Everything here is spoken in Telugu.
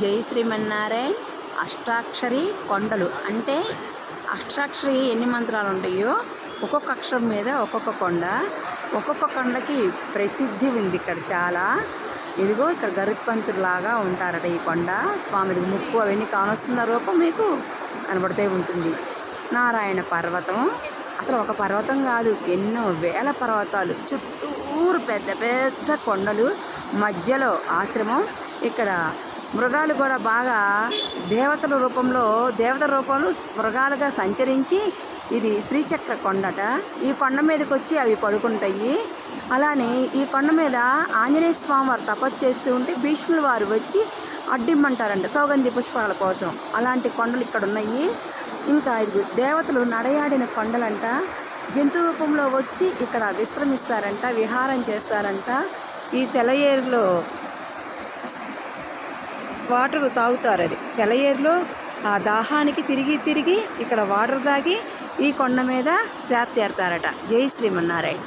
జై శ్రీమన్నారాయణ అష్టాక్షరి కొండలు. అంటే అష్టాక్షరి ఎన్ని మంత్రాలు ఉంటాయో ఒక్కొక్క అక్షరం మీద ఒక్కొక్క కొండ. ఒక్కొక్క కొండకి ప్రసిద్ధి ఉంది ఇక్కడ చాలా. ఇదిగో ఇక్కడ గరుత్పంతుడిలాగా ఉంటారట ఈ కొండ. స్వామిది ముక్కు అవన్నీ కానొస్తున్న రూపం మీకు కనబడుతూ ఉంటుంది. నారాయణ పర్వతం. అసలు ఒక పర్వతం కాదు ఎన్నో వేల పర్వతాలు. చుట్టూరు పెద్ద పెద్ద కొండలు. మధ్యలో ఆశ్రమం. ఇక్కడ మృగాలు కూడా బాగా దేవతల రూపంలో దేవత రూపంలో మృగాలుగా సంచరించి ఇది శ్రీచక్ర కొండట. ఈ కొండ మీదకి వచ్చి అవి పడుకుంటాయి. అలానే ఈ కొండ మీద ఆంజనేయ స్వామి వారు తపస్సు చేస్తూ ఉంటే భీష్ముల వారు వచ్చి అడ్డిమ్మంటారంట సౌగంధి పుష్పాల కోసం. అలాంటి కొండలు ఇక్కడ ఉన్నాయి. ఇంకా ఇది దేవతలు నడయాడిన కొండలంట. జంతు రూపంలో వచ్చి ఇక్కడ విశ్రమిస్తారంట విహారం చేస్తారంట. ఈ సెలయేరులో వాటర్ తాగుతారు అది. సెలయేరులో ఆ దాహానికి తిరిగి తిరిగి ఇక్కడ వాటర్ తాగి ఈ కొండ మీద సేద తీరతారట. జై శ్రీమన్నారాయణ.